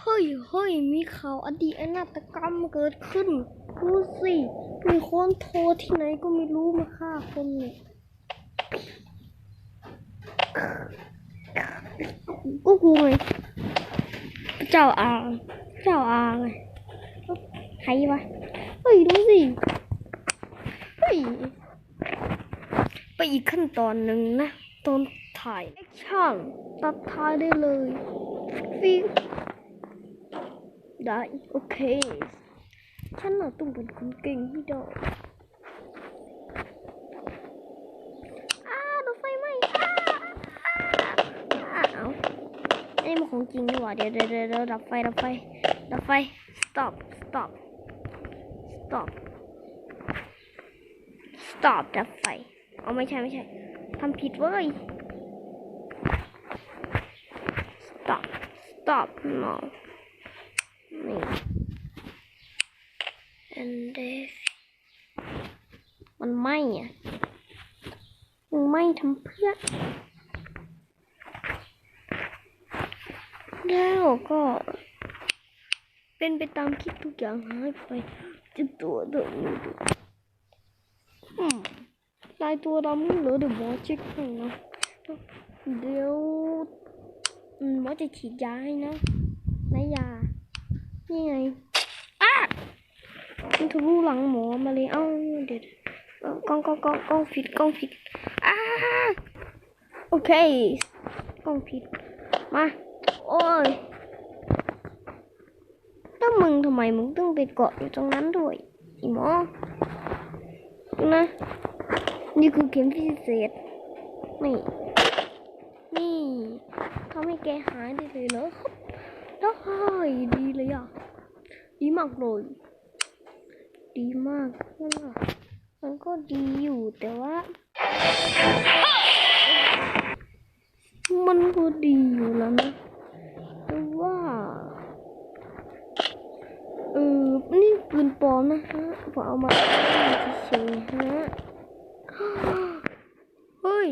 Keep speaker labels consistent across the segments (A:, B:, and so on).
A: เฮ้ยเฮ้ยมีข่าวอดีตอนาตกรรมเกิดขึ้นดูสิมีคนโทรที่ไหนก็ไม่รู้มาฆ่าคนเนี่ยก็กูไงเจ้าอางเจ้าอางไงใครวะเฮ้ยดูสิเฮ้ยไปอีกขั้นตอนหนึ่งนะตอนถ่ายแอคชั่นตัดท้ายได้เลยฟิก ได้โอเคฉันน่ะต้องเป็นคนเก่งที่ได้อ้ารถไฟไหม้อ้าอ้าอ้าวไอ้มันของจริงดีกว่าเดี๋ยวเดี๋ยวเดี๋ยวเดี๋ยวดับไฟดับไฟดับไฟ stop stop stop stop ดับไฟเอาไม่ใช่ไม่ใช่ทำผิดเว้ย stop stop no นี่ and this มันไหม้อะมึงไหม้ทำเพื่อแล้วก็ เป็นไปตามคิดทุกอย่างหายไปจะตัวเดิมดูอืมลายตัวดำเหลือเดี๋ยวหมอเช็คให้นะเดี๋ยวหมอจะฉีดยาให้นะนายยา นี่ไงอ้ามัน ทะลุหลังหมอมาเลยเอ้าเดี๋ยวกล้องกล้องกล้องกล้องผิดกล้องผิดอ้าโอเคกล้องผิดมาโอ้ยแล้วมึงทำไมมึงต้องไปเกาะอยู่ตรงนั้นด้วยอีหมอนะนี่คือเข็มพิเศษนี่นี่ทำให้แกหายได้เลยเหรอครับได้ดีเลยอะดีมากเลย ดีมากนั่นแหละมันก็ดีอยู่แต่ว่า มันก็ดีอยู่แล้วนะแต่ว่าเออนี่ปืนปลอมนะฮะผมเอามาเฉยๆฮะเฮ้ย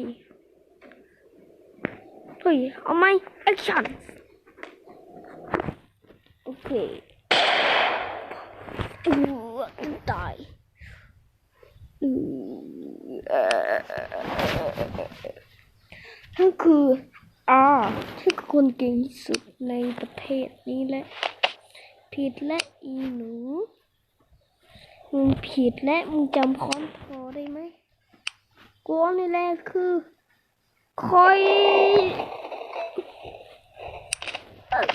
A: เฮ้ยเอาไหมแอคชั่นโอเค อือตานั่นคืออาที่คนเก่งที่สุดในประเทศนี้แหละ ผิดและอีหนูมึงผิดและมึงจำค้อนพอได้ไหมกวนนี่แหละคือคอยเอ้ย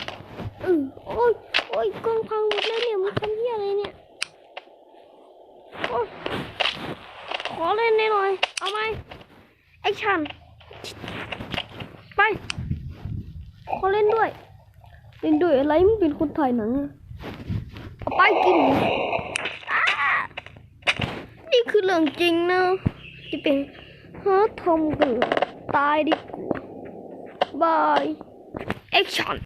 A: เออโอ้ยโอ้ยกล้องพังหมดแล้วเนี่ยมึงทำเหี้ยอะไรเนี่ยโอ้ยขอเล่นหน่อย เอาไหมแอคชั่นไปขอเล่นด้วย เล่นด้วยอะไรมึงเป็นคนถ่ายหนังเอาไปกินนี่คือเรื่องจริงนะจะเป็นฮะทอมกันเหรอตายดีกว่าบายแอคชั่น